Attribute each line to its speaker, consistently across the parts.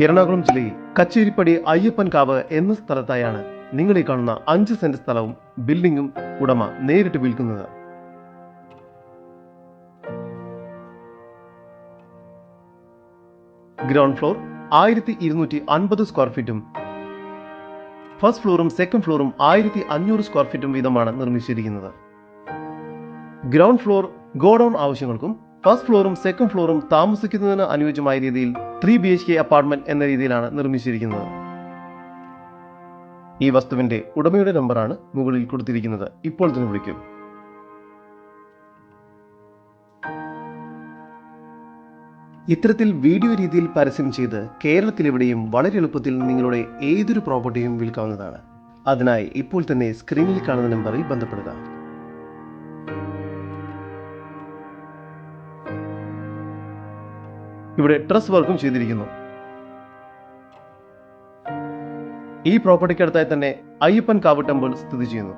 Speaker 1: എറണാകുളം ജില്ലയിൽ കച്ചേരിപ്പടി അയ്യപ്പൻകാവ് എന്ന സ്ഥലത്തായാണ് നിങ്ങൾ ഈ കാണുന്ന അഞ്ച് സെന്റ് സ്ഥലവും ബിൽഡിങ്ങും ഉടമ നേരിട്ട് വിൽക്കുന്നത്. ഗ്രൗണ്ട് ഫ്ലോർ ആയിരത്തി ഇരുന്നൂറ്റി അൻപത് സ്ക്വയർ ഫീറ്റും ഫസ്റ്റ് ഫ്ലോറും സെക്കൻഡ് ഫ്ലോറും ആയിരത്തി അഞ്ഞൂറ് സ്ക്വയർ ഫീറ്റും വീതമാണ് നിർമ്മിച്ചിരിക്കുന്നത്. ഗ്രൗണ്ട് ഫ്ലോർ ഗോഡൌൺ ആവശ്യങ്ങൾക്കും ഫസ്റ്റ് ഫ്ലോറും സെക്കൻഡ് ഫ്ലോറും താമസിക്കുന്നതിന് അനുയോജ്യമായ രീതിയിൽ three B H K apartment എന്ന രീതിയിലാണ് നിർമ്മിച്ചിരിക്കുന്നത്. ഈ വസ്തുവിന്റെ ഉടമയുടെ നമ്പറാണ് മുകളിൽ കൊടുത്തിരിക്കുന്നത്. ഇപ്പോൾ തന്നെ വിളിക്കും. ഇത്തരത്തിൽ വീഡിയോ രീതിയിൽ പരസ്യം ചെയ്ത് കേരളത്തിലെവിടെയും വളരെ എളുപ്പത്തിൽ നിങ്ങളുടെ ഏതൊരു പ്രോപ്പർട്ടിയും വിൽക്കാവുന്നതാണ്. അതിനായി ഇപ്പോൾ തന്നെ സ്ക്രീനിൽ കാണുന്ന നമ്പറിൽ ബന്ധപ്പെടുക. ഇവിടെ ട്രസ് വർക്കും ചെയ്തിരിക്കുന്നു. ഈ പ്രോപ്പർട്ടിക്ക് അടുത്തായി തന്നെ അയ്യപ്പൻ കാവ് ടെമ്പിൾ സ്ഥിതി ചെയ്യുന്നു.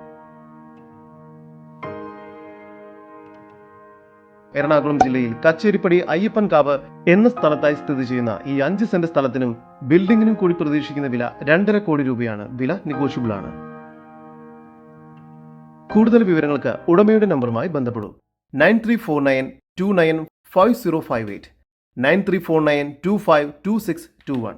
Speaker 1: എറണാകുളം ജില്ലയിൽ കച്ചേരിപ്പടി അയ്യപ്പൻ കാവ് എന്ന സ്ഥലത്തായി സ്ഥിതി ചെയ്യുന്ന ഈ അഞ്ച് സെന്റ് സ്ഥലത്തിനും ബിൽഡിങ്ങിനും കൂടി പ്രതീക്ഷിക്കുന്ന വില രണ്ടര കോടി രൂപയാണ്. വില നെഗോഷ്യബിൾ ആണ്. കൂടുതൽ വിവരങ്ങൾക്ക് ഉടമയുടെ നമ്പറുമായി ബന്ധപ്പെടും. Nine three four nine two nine five zero five eight. Nine three four nine two five two six two one